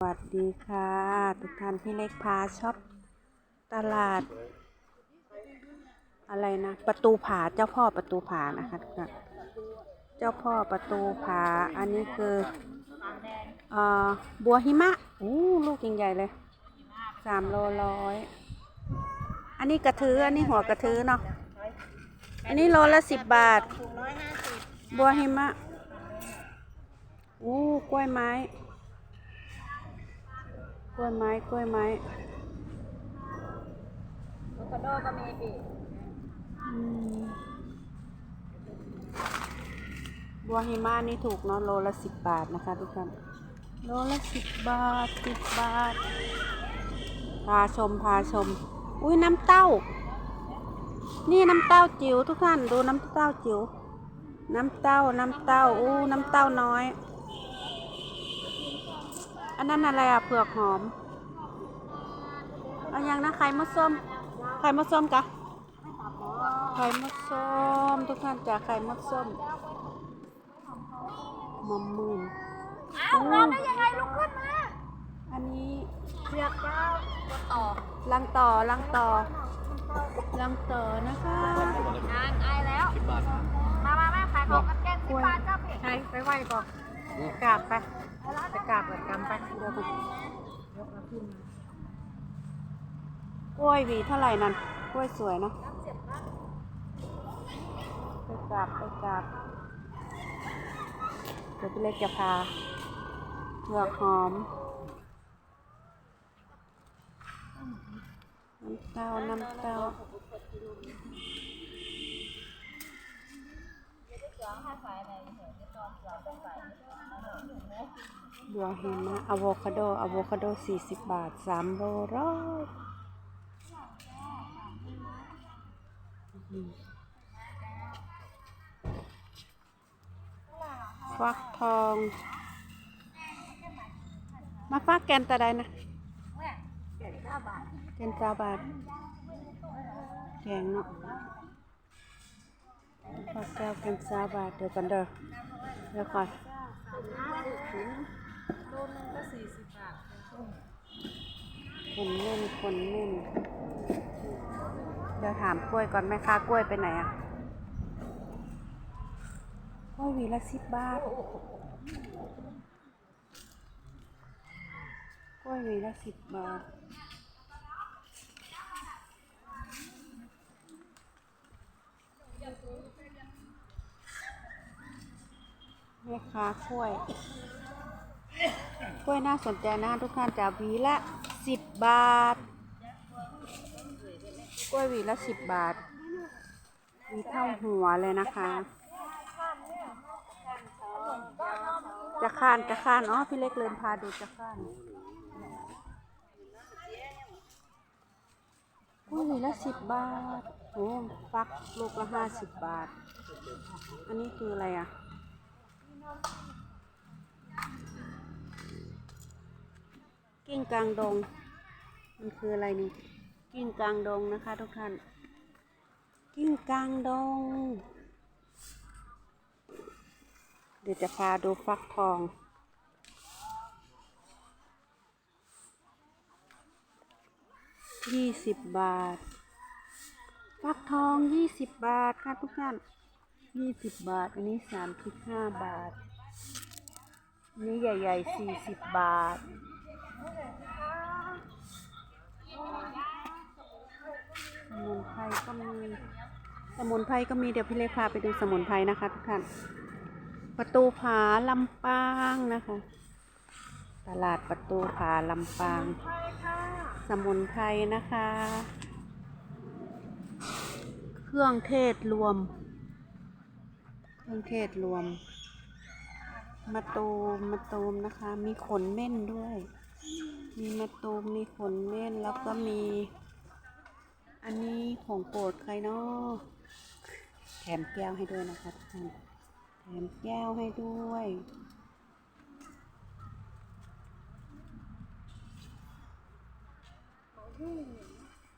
สวัสดีค่ะ ทุกท่านพี่เล็กพาช็อปตลาด อะไรนะ ประตูผาเจ้าพ่อประตูผานะคะทุกท่านเจ้าพ่อประตูผาอันนี้คือเอ่อบัวหิมะอู้ลูกใหญ่ๆเลยสามโลร้อยอันนี้กระทืออันนี้หัวกระทือเนาะอันนี้โลละสิบบาท บัวหิมะอู้กล้วยไม้ กล้วยไม้กล้วยไม้โวคาโดก็มีปีอืมบัวหิมะนี่ถูกเนาะโลละสิบบาทนะคะทุกท่านโลละสิบบาทสิบบาท พาชมพาชม อุ้ยน้ำเต้า นี่น้ำเต้าจิ๋วทุกท่านดูน้ำเต้าจิ๋วน้ำเต้าน้ำเต้าอู้น้ำเต้าน้อย อันนั้นอะไรอะเผือกหอมเอายังนะไข่มดส้มไข่มดส้มกะไข่มดส้มทุกท่านจากไข่มดส้มมะม่วงอ้าวร้องได้ยังไงลุกขึ้นมาอันนี้เชือกเก้าตัวต่อลังต่อลังต่อลังต่อนะคะงานไอายแล้วมามาแม่ขายของกันแก้สิบบาทเจ้าพี่ใช่ไปไหวก่อน กราบไปไปกราบเปิดกรรมไปเดี๋ยวก่อนกล้วยหวีเท่าไหร่นั่นกล้วยสวยเนาะไปกราบไปกราบเดี๋ยวพี่เล็กจะพาเผือกหอมน้ำเต้าน้ำเต้า บัวหิมะอะโวคาโดอะโวคาโดสี่สิบบาทสามโลร้อยฟักทอง มาฟักแกนตะไดนะเจ็ดเก้าบาทแกนเก้าบาทแกงเนาะฟักแก้วแกนสาบาทเดี๋ยวกันเด้อเดี๋ยวก่อนงก็สี่สิบบาท คนเน่นคนเน่นเดี๋ยวถามกล้วยก่อนแม่ค้ากล้วยไปไหนอะกล้วยหวีละสิบบาทกล้วยหวีละสิบบาทแม่ค้ากล้วย กล้วยน่าสนใจนะทุกท่านจะวีละ สิบบาท กล้วยหวีละสิบบาทหวีเท่าหัวเลยนะคะ จะข้านจะข้าน อ๋อ พี่เล็กเลินพาดูจะข้านกล้วยหวีละสิบบาท โอ้ฟักลูกละห้าสิบบาท อันนี้คืออะไรอะ กิ้งกลางดง มันคืออะไรนี่ กิ้งกลางดงนะคะทุกท่าน กิ้งกลางดง เดี๋ยวจะพาดูฟักทอง ยี่สิบบาท ฟักทองยี่สิบบาทค่ะทุกท่านยี่สิบบาท อันนี้สามสิบห้าบาท อันนี้ใหญ่ๆสี่สิบบาท สมุนไพ รก็มีสมุนไพรก็มีเดี๋ยวพี่เล็กพาไปดูสมุนไพรนะคะทุกท่าน ประตูผาลำปางนะคะ ตลาดประตูผาลำปาง สมุนไพรนะคะ เครื่องเทศรวม เครื่องเทศรวมมะตูมมะตูมนะคะ มีขนเม่นด้วย มีมะตูมมีขนเม่นแล้วก็มี อันนี้ของโปรดใครเนาะแถมแก้วให้ด้วยนะคะทุกท่านแถมแก้วให้ด้วย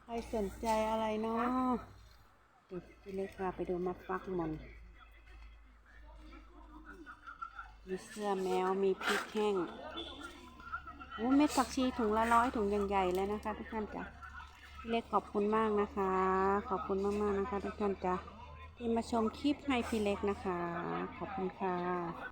ใครสนใจอะไรเนาะเดี๋ยวพี่เล็กพาไปดูมะฟักมอนมีเสื้อแมวมีพริกแห้งโอ้เม็ดผักชีถุงละร้อยถุงยังใหญ่เลยนะคะทุกท่านจ้ะ พี่เล็กขอบคุณมากนะคะ ขอบคุณมากๆนะคะทุกท่านจ้ะที่มาชมคลิปให้พี่เล็กนะคะ ขอบคุณค่ะ